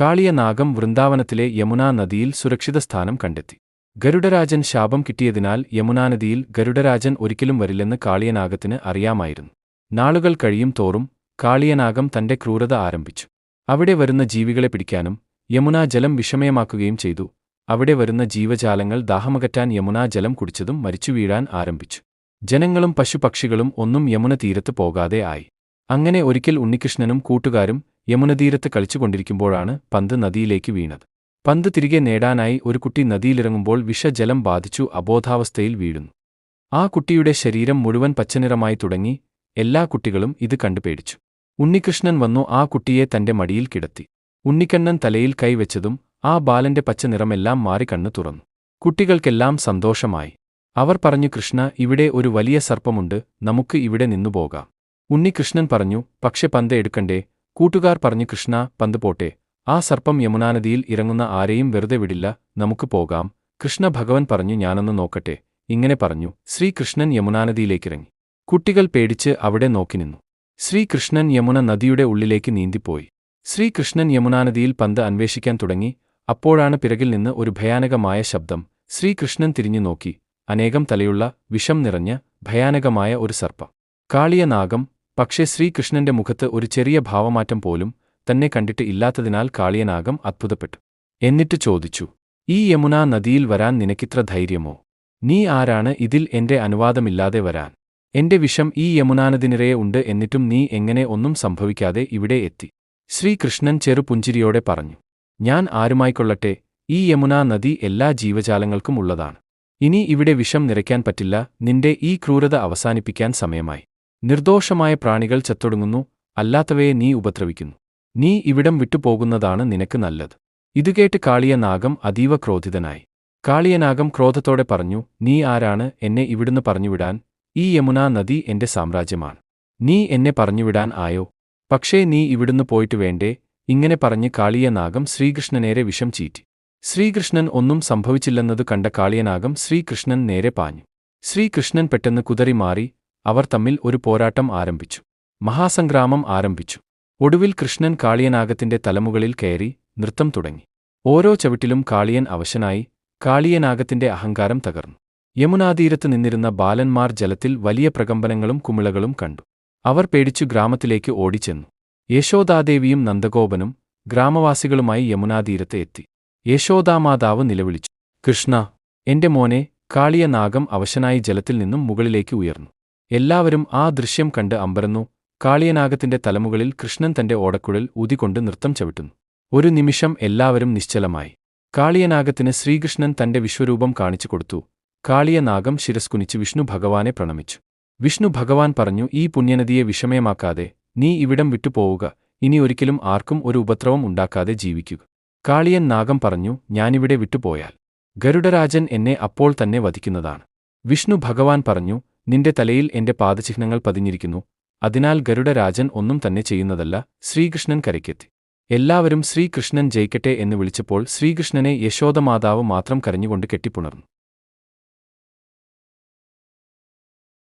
കാളിയ നാഗം വൃന്ദാവനത്തിലെ യമുനാ നദിയിൽ സുരക്ഷിത സ്ഥാനം കണ്ടെത്തി. ഗരുഡരാജൻ ശാപം കിട്ടിയതിനാൽ യമുനാനദിയിൽ ഗരുഡരാജൻ ഒരിക്കലും വരില്ലെന്ന് കാളിയനാഗത്തിന് അറിയാമായിരുന്നു. നാളുകൾ കഴിയും തോറും കാളിയനാഗം തന്റെ ക്രൂരത ആരംഭിച്ചു. അവിടെ വരുന്ന ജീവികളെ പിടിക്കാനും യമുനാ ജലം വിഷമയമാക്കുകയും ചെയ്തു. അവിടെ വരുന്ന ജീവജാലങ്ങൾ ദാഹമകറ്റാൻ യമുനാ ജലം കുടിച്ചതും മരിച്ചു വീഴാൻ ആരംഭിച്ചു. ജനങ്ങളും പശുപക്ഷികളും ഒന്നും യമുന തീരത്ത് പോകാതെ ആയി. അങ്ങനെ ഒരിക്കൽ ഉണ്ണികൃഷ്ണനും കൂട്ടുകാരും യമുനതീരത്ത് കളിച്ചുകൊണ്ടിരിക്കുമ്പോഴാണ് പന്ത് നദിയിലേക്ക് വീണത്. പന്ത് തിരികെ നേടാനായി ഒരു കുട്ടി നദിയിലിറങ്ങുമ്പോൾ വിഷജലം ബാധിച്ചു അബോധാവസ്ഥയിൽ വീഴുന്നു. ആ കുട്ടിയുടെ ശരീരം മുഴുവൻ പച്ചനിറമായി തുടങ്ങി എല്ലാ കുട്ടികളും ഇത് കണ്ടു പേടിച്ചു. ഉണ്ണികൃഷ്ണൻ വന്നു ആ കുട്ടിയെ തന്റെ മടിയിൽ കിടത്തി. ഉണ്ണിക്കണ്ണൻ തലയിൽ കൈവച്ചതും ആ ബാലന്റെ പച്ചനിറമെല്ലാം മാറി കണ്ണു തുറന്നു. കുട്ടികൾക്കെല്ലാം സന്തോഷമായി. അവർ പറഞ്ഞു കൃഷ്ണ ഇവിടെ ഒരു വലിയ സർപ്പമുണ്ട് നമുക്ക് ഇവിടെ നിന്നുപോകാം ഉണ്ണികൃഷ്ണൻ പറഞ്ഞു പക്ഷെ പന്ത് എടുക്കണ്ടേ? കൂട്ടുകാർ പറഞ്ഞു കൃഷ്ണ പന്ത് പോട്ടെ. ആ സർപ്പം യമുനാനദിയിൽ ഇറങ്ങുന്ന ആരെയും വെറുതെ വിടില്ല. നമുക്ക് പോകാം. കൃഷ്ണ ഭഗവൻ പറഞ്ഞു ഞാനൊന്ന് നോക്കട്ടെ. ഇങ്ങനെ പറഞ്ഞു. ശ്രീകൃഷ്ണൻ യമുനാനദിയിലേക്കിറങ്ങി. കുട്ടികൾ പേടിച്ച് അവിടെ നോക്കി നിന്നു. ശ്രീകൃഷ്ണൻ യമുന നദിയുടെ ഉള്ളിലേക്ക് നീന്തിപ്പോയി. ശ്രീകൃഷ്ണൻ യമുനാനദിയിൽ പന്ത് അന്വേഷിക്കാൻ തുടങ്ങി. അപ്പോഴാണ് പിറകിൽ നിന്ന് ഒരു ഭയാനകമായ ശബ്ദം. ശ്രീകൃഷ്ണൻ തിരിഞ്ഞു നോക്കി. അനേകം തലയുള്ള വിഷം നിറഞ്ഞ ഭയാനകമായ ഒരു സർപ്പം. കാളിയ നാഗം പക്ഷേ ശ്രീകൃഷ്ണന്റെ മുഖത്ത് ഒരു ചെറിയ ഭാവമാറ്റം പോലും തന്നെ കണ്ടിട്ട് ഇല്ലാത്തതിനാൽ കാളിയനാകം അത്ഭുതപ്പെട്ടു. എന്നിട്ട് ചോദിച്ചു ഈ യമുനാ നദിയിൽ വരാൻ നിനക്കിത്ര ധൈര്യമോ? നീ ആരാണ്? ഇതിൽ എന്റെ അനുവാദമില്ലാതെ വരാൻ. എന്റെ വിഷം ഈ യമുനാനദിനിരയെ ഉണ്ട് എന്നിട്ടും നീ എങ്ങനെ ഒന്നും സംഭവിക്കാതെ ഇവിടെ എത്തി ശ്രീകൃഷ്ണൻ ചെറുപുഞ്ചിരിയോടെ പറഞ്ഞു ഞാൻ ആരുമായിക്കൊള്ളട്ടെ? ഈ യമുനാ നദി എല്ലാ ജീവജാലങ്ങൾക്കും ഉള്ളതാണ്. ഇനി ഇവിടെ വിഷം നിറയ്ക്കാൻ പറ്റില്ല. നിന്റെ ഈ ക്രൂരത അവസാനിപ്പിക്കാൻ സമയമായി. നിർദോഷമായ പ്രാണികൾ ചത്തൊടുങ്ങുന്നു അല്ലാത്തവയെ നീ ഉപദ്രവിക്കുന്നു. നീ ഇവിടം വിട്ടുപോകുന്നതാണ് നിനക്ക് നല്ലത്. ഇതുകേട്ട് കാളിയ നാഗം അതീവ ക്രോധിതനായി. കാളിയനാഗം ക്രോധത്തോടെ പറഞ്ഞു നീ ആരാണ് എന്നെ ഇവിടുന്ന് പറഞ്ഞുവിടാൻ? ഈ യമുനാ നദി എന്റെ സാമ്രാജ്യമാണ്. നീ എന്നെ പറഞ്ഞുവിടാൻ ആയോ? പക്ഷേ നീ ഇവിടുന്ന് പോയിട്ട് വേണ്ടേ? ഇങ്ങനെ പറഞ്ഞ് കാളിയനാഗം ശ്രീകൃഷ്ണനേരെ വിഷം ചീറ്റി. ശ്രീകൃഷ്ണൻ ഒന്നും സംഭവിച്ചില്ലെന്നത് കണ്ട കാളിയനാഗം ശ്രീകൃഷ്ണൻ നേരെ പാഞ്ഞു. ശ്രീകൃഷ്ണൻ പെട്ടെന്ന് കുതറി മാറി അവർ തമ്മിൽ ഒരു പോരാട്ടം ആരംഭിച്ചു. മഹാസംഗ്രാമം ആരംഭിച്ചു. ഒടുവിൽ കൃഷ്ണൻ കാളിയനാഗത്തിന്റെ തലമുകളിൽ കയറി നൃത്തം തുടങ്ങി. ഓരോ ചവിട്ടിലും കാളിയൻ അവശനായി കാളിയനാഗത്തിന്റെ അഹങ്കാരം തകർന്നു. യമുനാതീരത്ത് നിന്നിരുന്ന ബാലന്മാർ ജലത്തിൽ വലിയ പ്രകമ്പനങ്ങളും കുമിളകളും കണ്ടു. അവർ പേടിച്ചു ഗ്രാമത്തിലേക്ക് ഓടിച്ചെന്നു. യശോദാദേവിയും നന്ദഗോപനും ഗ്രാമവാസികളുമായി യമുനാതീരത്ത് എത്തി. യശോദാമാതാവ് നിലവിളിച്ചു. കൃഷ്ണ എന്റെ മോനെ കാളിയനാഗം അവശനായി ജലത്തിൽ നിന്നും മുകളിലേക്ക് ഉയർന്നു. എല്ലാവരും ആ ദൃശ്യം കണ്ട് അമ്പരന്നു. കാളിയനാഗത്തിന്റെ തലമുകളിൽ കൃഷ്ണൻ തന്റെ ഓടക്കുഴൽ ഊതികൊണ്ട് നൃത്തം ചവിട്ടുന്നു. ഒരു നിമിഷം എല്ലാവരും നിശ്ചലമായി. കാളിയനാഗത്തിന് ശ്രീകൃഷ്ണൻ തന്റെ വിശ്വരൂപം കാണിച്ചു കൊടുത്തു. കാളിയനാഗം ശിരസ്കുനിച്ച് വിഷ്ണു ഭഗവാനെ പ്രണമിച്ചു. വിഷ്ണു ഭഗവാൻ പറഞ്ഞു ഈ പുണ്യനദിയെ വിഷമയമാക്കാതെ നീ ഇവിടം വിട്ടുപോവുക. ഇനി ഒരിക്കലും ആർക്കും ഒരു ഉപദ്രവം ഉണ്ടാക്കാതെ ജീവിക്കുക. കാളിയൻ നാഗം പറഞ്ഞു ഞാനിവിടെ വിട്ടുപോയാൽ ഗരുഡരാജൻ എന്നെ അപ്പോൾ തന്നെ വധിക്കുന്നതാണ്. വിഷ്ണു ഭഗവാൻ പറഞ്ഞു നിന്റെ തലയിൽ എന്റെ പാദചിഹ്നങ്ങൾ പതിഞ്ഞിരിക്കുന്നു. അതിനാൽ ഗരുഡരാജൻ ഒന്നും തന്നെ ചെയ്യുന്നതല്ല ശ്രീകൃഷ്ണൻ കരയ്ക്കെത്തി. എല്ലാവരും ശ്രീകൃഷ്ണൻ ജയിക്കട്ടെ എന്ന് വിളിച്ചപ്പോൾ ശ്രീകൃഷ്ണനെ യശോദമാതാവ് മാത്രം കരഞ്ഞുകൊണ്ട് കെട്ടിപ്പുണർന്നു.